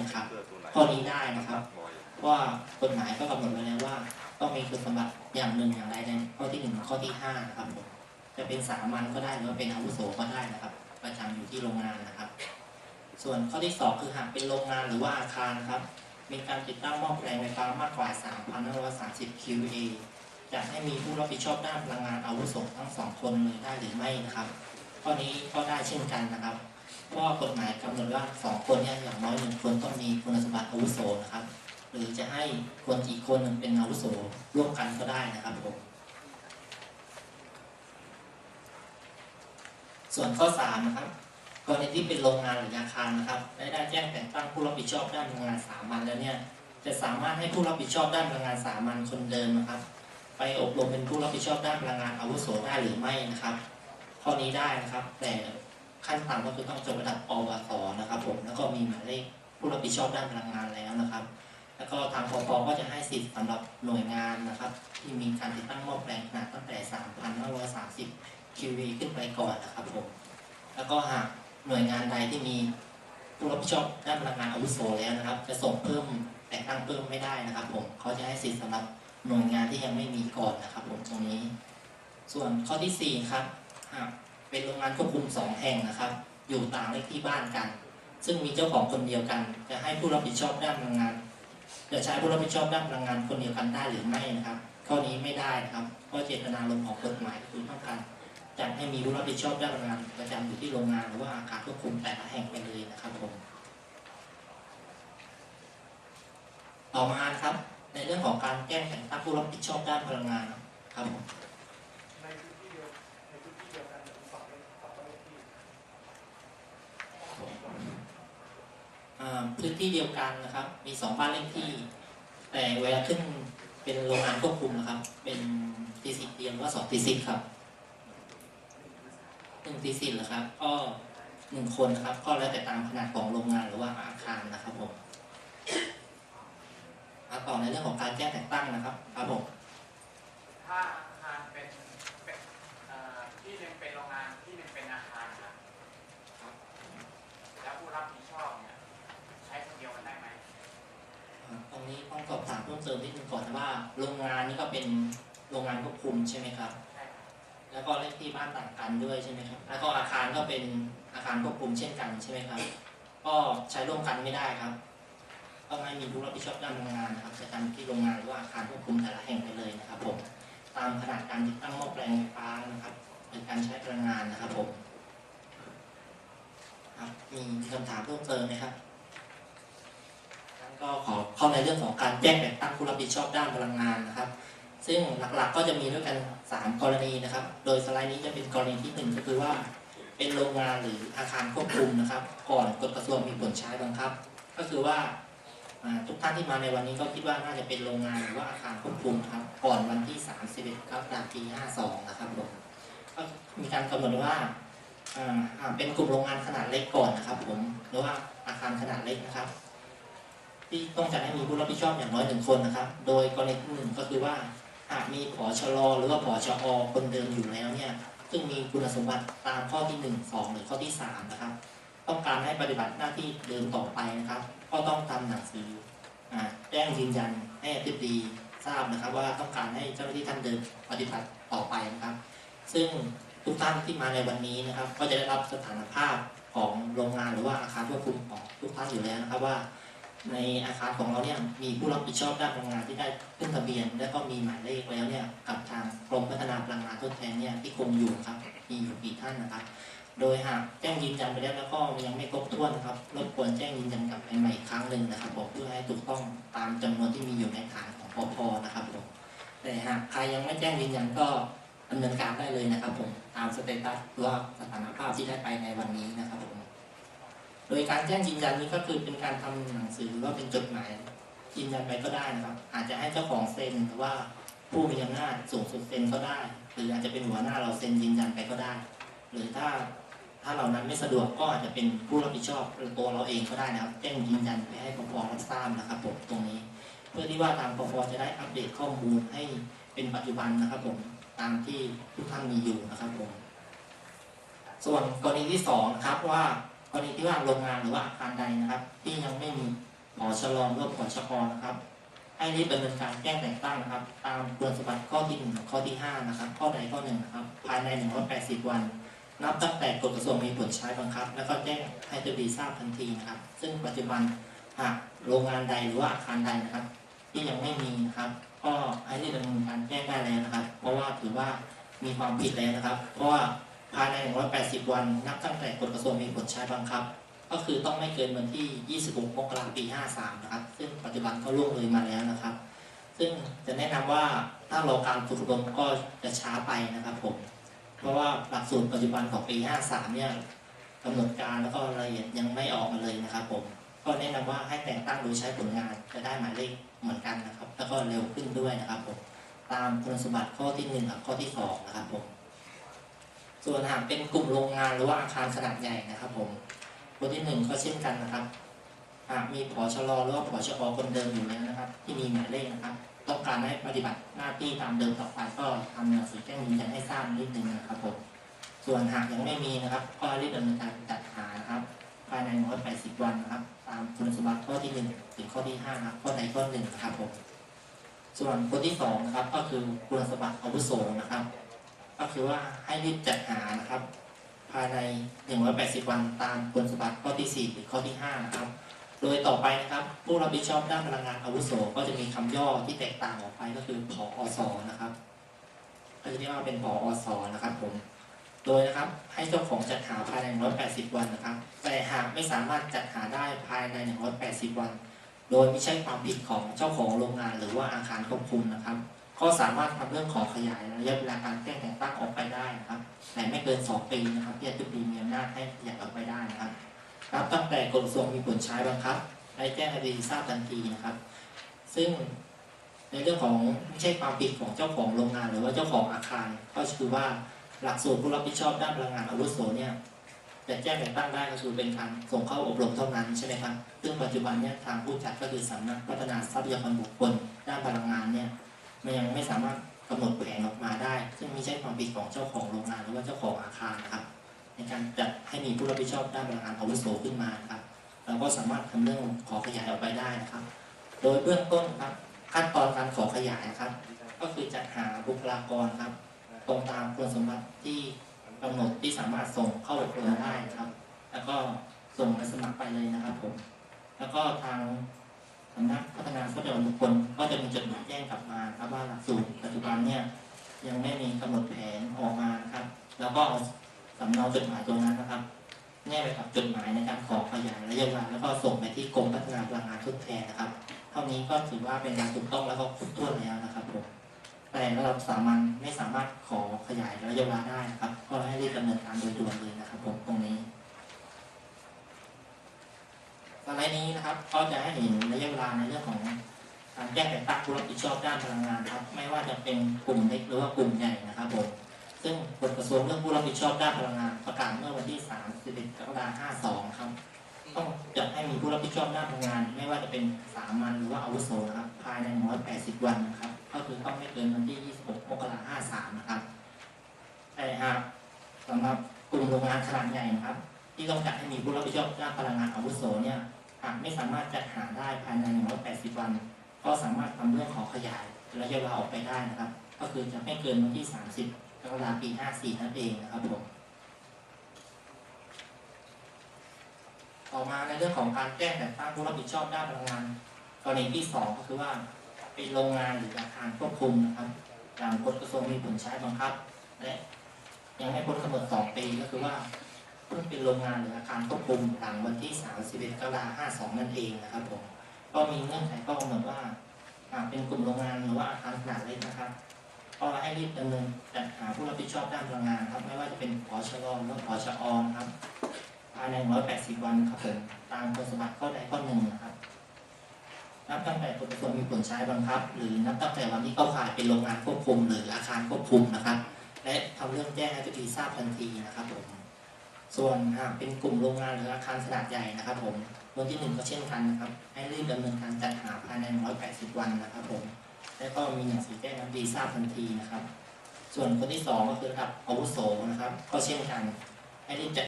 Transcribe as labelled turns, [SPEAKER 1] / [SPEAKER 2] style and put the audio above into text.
[SPEAKER 1] นะครับข้อนี้ได้นะครับ ว่ากฎหมายก็กำหนดไว้แล้วว่า ต้องมีคุณสมบัติอย่างหนึ่งอย่างใดในข้อที่หนึ่งข้อที่ห้านะครับผมจะเป็นสามัญก็ได้หรือว่าเป็นอาวุโสก็ได้นะครับ ประจำอยู่ที่โรงงานนะครับ ส่วนข้อที่สองคือหากเป็นโรงงานหรือว่าอาคารนะครับ มีการติดตั้งหม้อแปลงไฟฟ้ามากกว่า 3,530 kVA จะให้มีผู้รับผิดชอบด้านพลังงานอาวุโสทั้งสองคนเลยได้หรือไม่นะครับ ข้อนี้ก็ได้เช่นกันนะครับ เพราะกฎหมายกำหนดว่าสองคนเนี่ยอย่างน้อยหนึ่งคนต้องมีคุณสมบัติอาวุโสนะครับ หรือจะให้คนอีกคนหนึ่งเป็นอาวุโสร่วมกันก็ได้นะครับผมส่วนข้อสามนะครับกรณีที่เป็นโรงงานหรืออาคารนะครับและได้แจ้งแต่งตั้งผู้รับผิดชอบด้านพลังงานสามัญแล้วเนี่ยจะสามารถให้ผู้รับผิดชอบด้านพลังงานสามัญคนเดิมนะครับ ไปอบรมเป็นผู้รับผิดชอบด้านพลังงานอาวุโสได้หรือไม่นะครับ ข้อนี้ได้นะครับ แต่ ขั้นต่ำก็คือต้องจบระดับปวสนะครับผมแล้วก็มีหมายเลขผู้รับผิดชอบด้านพลังงานแล้วนะครับ แล้วก็ทางปปก็จะให้สิทธิ์สำหรับหน่วยงานนะครับ ที่มีการติดตั้งหม้อแปลงขนาดตั้งแต่ 3,530 kV ขึ้นไปก่อนนะครับผมแล้วก็หากหน่วยงานใดที่มีผู้รับผิดชอบด้านพลังงานอาวุโสแล้วนะครับ จะส่งเพิ่มแต่งตั้งเพิ่มไม่ได้นะครับ ผมเขาจะให้สิทธิ์สำหรับหน่วยงานที่ยังไม่มีก่อนนะครับ ผมตรงนี้ ส่วนข้อที่สี่ครับหาก เป็นโรงงานควบคุมสองแห่งนะครับ อยู่ต่างเลขที่บ้านกัน ซึ่งมีเจ้าของคนเดียวกัน จะให้ผู้รับผิดชอบด้านพลังงานจะใช้ผู้รับผิดชอบด้านพลังงานคนเดียวกันได้หรือไม่นะครับ ข้อนี้ไม่ได้นะครับเพราะเจตนารมณ์ของกฎหมายคือต้องการจัดให้มีผู้รับผิดชอบด้านพลังงานประจำอยู่ที่โรงงานหรือว่าอาคารควบคุมแต่ละแห่งไปเลยนะครับผมต่อมาครับ ในเรื่องของการแจ้งแต่งตั้งผู้รับผิดชอบด้านพลังงานครับผม
[SPEAKER 2] ในพื้นที่เดียวในพื้นที่เดียวกันแต่เป็นสองเลขสองเลขที่
[SPEAKER 1] อ่า พื้นที่เดียวกันนะครับ มีสองบ้านเลขที่ แต่เวลาขึ้นเป็นโรงงานควบคุมนะครับ เป็นทีสิเดียนว่าสองทีสิครับหนึ่งทีสิเหรอครับ ก็หนึ่งคนครับ ก็แล้วแต่ตามขนาดของโรงงานหรือว่าอาคารนะครับผมมาต่อในเรื่องของการแจ้งแต่งตั้งนะครับ ครับผม
[SPEAKER 3] ถ้าอาคารเป็นเป็นเอ่อที่หนึ่งเป็นโรงงานที่หนึ่งเป็นอาคารครับแล้วผู้รับผิดชอบเนี่ยใช้คนเดียวกันได้ไหม
[SPEAKER 1] อ่าตรงนี้ต้องสอบถามเพิ่มเติมนิดนึงก่อนว่า โรงงานนี่ก็เป็นโรงงานควบคุมใช่ไหมครับ
[SPEAKER 3] ใช่
[SPEAKER 1] แล้วก็เลขที่บ้านต่างกันด้วยใช่ไหมครับ แล้วก็อาคารก็เป็นอาคารควบคุมเช่นกันใช่ไหมครับ ก็ใช้ร่วมกันไม่ได้ครับต้องให้มีผู้รับผิดชอบด้านพลังงานนะครับจะทำที่โรงงานหรือว่าอาคารควบคุมแต่ละแห่งไปเลยนะครับผม ตามขนาดการติดตั้งหม้อแปลงไฟฟ้านะครับหรือการใช้พลังงานนะครับผมครับมีคำถามเพิ่มเติมไหมครับ ก็ขอเข้าในเรื่องของการแจ้งแต่งตั้งผู้รับผิดชอบด้านพลังงานนะครับ ซึ่งหลักๆก็จะมีด้วยกัน 3 กรณีนะครับ โดยสไลด์นี้จะเป็นกรณีที่ 1 ก็คือว่าเป็นโรงงานหรืออาคารควบคุมนะครับ ก่อนกฎกระทรวงมีผลใช้บังคับ ก็คือว่าทุกท่านที่มาในวันนี้ก็คิดว่าน่าจะเป็นโรงงานหรือว่าอาคารควบคุมครับก่อนวันที่ 31กรกฎาคมปี52 นะครับผมก็มีการกำหนดว่าเป็นกลุ่มโรงงานขนาดเล็กก่อนนะครับผมหรือว่าอาคารขนาดเล็กนะครับ ที่ต้องจัดให้มีผู้รับผิดชอบอย่างน้อยหนึ่งคนนะครับ โดยกรณีที่หนึ่งก็คือว่าหากมีผอชลหรือว่าผอชอคนเดิมอยู่แล้วเนี่ยซึ่งมีคุณสมบัติตามข้อที่ 1 2 หรือข้อที่ 3 นะครับ ต้องการให้ปฏิบัติหน้าที่เดิมต่อไปนะครับ ก็ต้องทำหนังสือแจ้งยืนยันให้อธิบดีทราบนะครับ ว่าต้องการให้เจ้าหน้าที่ท่านเดิมปฏิบัติต่อไปนะครับ ซึ่งทุกท่านที่มาในวันนี้นะครับ ก็จะได้รับสถานภาพของโรงงานหรือว่าอาคารควบคุมของทุกท่านอยู่แล้วนะครับว่า ในอาคารของเราเนี่ยมีผู้รับผิดชอบด้านพลังงานที่ได้ขึ้นทะเบียน และก็มีหมายเลขแล้วเนี่ยกับทางกรมพัฒนาพลังงานทดแทนเนี่ยที่คงอยู่ครับมีอยู่กี่ท่านนะครับ โดยหากแจ้งยืนยันไปแล้วแล้วก็ยังไม่ครบถ้วนนะครับรบกวนแจ้งยืนยันกลับไปใหม่อีกครั้งหนึ่งนะครับผมเพื่อให้ถูกต้องตามจำนวนที่มีอยู่ในฐานของปพนะครับผมแต่หากใครยังไม่แจ้งยืนยันก็ดำเนินการได้เลยนะครับผมตามสเตตัสหรือว่าสถานภาพที่ได้ไปในวันนี้นะครับผม โดยการแจ้งยืนยันนี้ก็คือเป็นการทำหนังสือหรือว่าเป็นจดหมายยืนยันไปก็ได้นะครับ อาจจะให้เจ้าของเซ็นหรือว่าผู้มีอำนาจสูงสุดเซ็นก็ได้ หรืออาจจะเป็นหัวหน้าเราเซ็นยืนยันไปก็ได้ หรือถ้าถ้าเรานั้นไม่สะดวกก็อาจจะเป็นผู้รับผิดชอบหรือตัวเราเองก็ได้นะครับแจ้งยืนยันไปให้ปปรับทราบนะครับผมตรงนี้ เพื่อที่ว่าทางปปจะได้อัปเดตข้อมูลให้เป็นปัจจุบันนะครับผมตามที่ทุกท่านมีอยู่นะครับผมส่วนกรณีที่สองนะครับว่า กรณีที่ว่าโรงงานหรือว่าอาคารใดนะครับ ที่ยังไม่มีผอชลอหรือว่าผอชกนะครับ ให้รีบดำเนินการแจ้งแต่งตั้งนะครับ ตามคุณสมบัติข้อที่หนึ่งข้อที่ห้านะครับ ข้อใดข้อหนึ่งนะครับ ภายใน180วัน นับตั้งแต่กฎกระทรวงมีผลใช้บังคับ แล้วก็แจ้งให้ตรีทราบทันทีนะครับ ซึ่งปัจจุบันหากโรงงานใดหรือว่าอาคารใดนะครับ ที่ยังไม่มีนะครับ ก็ให้รีบดำเนินการแจ้งได้แล้วนะครับ เพราะว่าถือว่ามีความผิดแล้วนะครับ เพราะว่า ภายใน 180 วัน นับตั้งแต่กฎกระทรวงมีผลใช้บังคับ ก็คือต้องไม่เกินวันที่ 26 มกราคม ปี 53 นะครับ ซึ่งปัจจุบันก็ล่วงเลยมาแล้วนะครับ ซึ่งจะแนะนำว่าถ้ารอการฝึกอบรมก็จะช้าไปนะครับผม เพราะว่าหลักสูตรปัจจุบันของปี 53 เนี่ยกำหนดการแล้วก็รายละเอียดยังไม่ออกมาเลยนะครับผม ก็แนะนำว่าให้แต่งตั้งโดยใช้ผลงานจะได้หมายเลขเหมือนกันนะครับ แล้วก็เร็วขึ้นด้วยนะครับผม ตามคุณสมบัติข้อที่หนึ่งกับข้อที่สองนะครับผม ส่วนหากเป็นกลุ่มโรงงานหรือว่าอาคารขนาดใหญ่นะครับ ผมคนที่หนึ่งก็เช่นกันนะครับหากมีผอชลหรือว่าผอชอคนเดิมอยู่แล้วนะครับ ที่มีหมายเลขนะครับ ต้องการให้ปฏิบัติหน้าที่ตามเดิมต่อไปก็ทำหนังสือแจ้งยืนยันให้ทราบนิดนึงนะครับผมส่วนหากยังไม่มีนะครับ ก็รีบดำเนินการจัดหานะครับภายใน180วันนะครับ ตามคุณสมบัติข้อที่หนึ่งถึงข้อที่ห้านะครับข้อใดข้อหนึ่งนะครับผมส่วนคนที่สองนะครับ ก็คือคุณสมบัติอาวุโสนะครับ ก็คือว่าให้รีบจัดหานะครับ ภายใน 180 วันตามคุณสมบัติข้อที่ 4 หรือข้อที่ 5 นะครับ โดยต่อไปนะครับผู้รับผิดชอบด้านพลังงานอาวุโสก็จะมีคำย่อที่แตกต่างออกไปก็คือผออสนะครับก็จะเรียกว่าเป็นผออสนะครับผมโดยนะครับให้เจ้าของจัดหาภายใน 180 วันนะครับ แต่หากไม่สามารถจัดหาได้ภายใน 180 วัน โดยไม่ใช่ความผิดของเจ้าของโรงงานหรือว่าอาคารควบคุมนะครับ ก็สามารถทำเรื่องขอขยายระยะเวลาการแจ้งแต่งตั้งออกไปได้นะครับแต่ไม่เกิน 2 ปีนะครับที่อธิบดีมีอำนาจให้ขยายออกไปได้นะครับนับตั้งแต่กฎกระทรวงมีผลใช้บังคับได้แจ้งให้ดีทราบทันทีนะครับ ซึ่งในเรื่องของไม่ใช่ความผิดของเจ้าของโรงงาน หรือว่าเจ้าของอาคารก็คือว่าหลักสูตรผู้รับผิดชอบด้านพลังงานอาวุโสเนี่ยจะแจ้งแต่งตั้งได้ก็คือเป็นการส่งเข้าอบรมเท่านั้นใช่ไหมครับซึ่งปัจจุบันเนี่ยทางผู้จัดก็คือสำนักพัฒนาทรัพยากรบุคคลด้านพลังงานเนี่ย มันยังไม่สามารถกำหนดแผนออกมาได้ ซึ่งไม่ใช่ความผิดของเจ้าของโรงงานหรือว่าเจ้าของอาคารนะครับ ในการจัดให้มีผู้รับผิดชอบด้านพลังงานอาวุโสขึ้นมาครับ เราก็สามารถทำเรื่องขอขยายออกไปได้นะครับ โดยเบื้องต้นครับขั้นตอนการขอขยายนะครับ ก็คือจัดหาบุคลากรครับ ตรงตามคุณสมบัติที่กำหนดที่สามารถส่งเข้าอบรมได้นะครับ แล้วก็ส่งไปสมัครไปเลยนะครับผม แล้วก็ทางสำนักพัฒนาทรัพยากรบุคคลก็จะมีจดหมายแจ้งกลับมาครับ ว่าหลักสูตรปัจจุบันเนี่ยยังไม่มีกำหนดแผนออกมานะครับ แล้วก็เอาสำเนาจดหมายตรงนั้นนะครับแนบไปกับจดหมายในการขอขยายระยะเวลาแล้วก็ส่งไปที่กรมพัฒนาพลังงานทดแทนนะครับ เท่านี้ก็ถือว่าเป็นการถูกต้องแล้วก็ครบถ้วนแล้วนะครับผมแต่ระดับสามัญไม่สามารถขอขยายระยะเวลาได้นะครับ ก็ให้รีบดำเนินการโดยด่วนเลยนะครับผมตรงนี้สไลด์นี้นะครับก็จะให้เห็นระยะเวลาในเรื่องของ การแจ้งแต่งตั้งผู้รับผิดชอบด้านพลังงานครับ ไม่ว่าจะเป็นกลุ่มเล็กหรือว่ากลุ่มใหญ่นะครับผมซึ่งกฎกระทรวงเรื่องผู้รับผิดชอบด้านพลังงานประกาศเมื่อวันที่31กรกฎาคม52 ครับ ต้องจัดให้มีผู้รับผิดชอบด้านพลังงาน ไม่ว่าจะเป็นสามัญหรือว่าอาวุโสนะครับภายใน180 วันนะครับ ก็คือต้องไม่เกินวันที่ 26 มกราคม53 นะครับแต่หากสำหรับกลุ่มโรงงานขนาดใหญ่นะครับ ที่ต้องจัดให้มีผู้รับผิดชอบด้านพลังงานอาวุโสเนี่ยหากไม่สามารถจัดหาได้ภายใน 180 วัน ก็สามารถทำเรื่องขอขยายระยะเวลาออกไปได้นะครับ ก็คือจะไม่เกินวันที่ 30กรกฎาคมปี 54 นั่นเองนะครับผมต่อมาในเรื่องของการแจ้แต่งตั้งผู้รับผิดชอบด้านพลังงานกรณีที่สองก็คือว่าเป็นโรงงานหรืออาคารควบคุมนะครับตามกฎกระทรวงมีผลใช้บังคับ และยังไม่พ้นกำหนดสองปีก็คือว่าเพิ่งเป็นโรงงานหรืออาคารควบคุมหลังวันที่ 31กรกฎาคม52 นั่นเองนะครับผม ก็มีเงื่อนไขข้อกำหนดว่าหากเป็นกลุ่มโรงงานหรือว่าอาคารขนาดเล็กนะครับก็ให้รีบดำเนินจัดหาผู้รับผิดชอบด้านพลังงานครับ ไม่ว่าจะเป็นผอชะลอหรือผอชะอนครับภายใน 180 วันครับผมตามคุณสมบัติข้อใดข้อหนึ่งนะครับนับตั้งแต่กฎกระทรวงมีผลใช้บังคับ หรือนับตั้งแต่วันที่เข้าข่ายเป็นโรงงานควบคุม หรืออาคารควบคุมนะครับ และทำเรื่องแจ้งให้เจ้าหน้าที่ทราบทันทีนะครับผม ส่วนหากเป็นกลุ่มโรงงานหรืออาคารขนาดใหญ่นะครับ ผมวันที่หนึ่งก็เช่นกันนะครับ ให้รีบดำเนินการจัดหาภายใน 180 วันนะครับผม และก็มีหนังสือแจ้งดีทราบทันทีนะครับ ส่วนคนที่สองก็คือระดับอาวุโสนะครับ ก็เช่นกัน ให้รีบจัด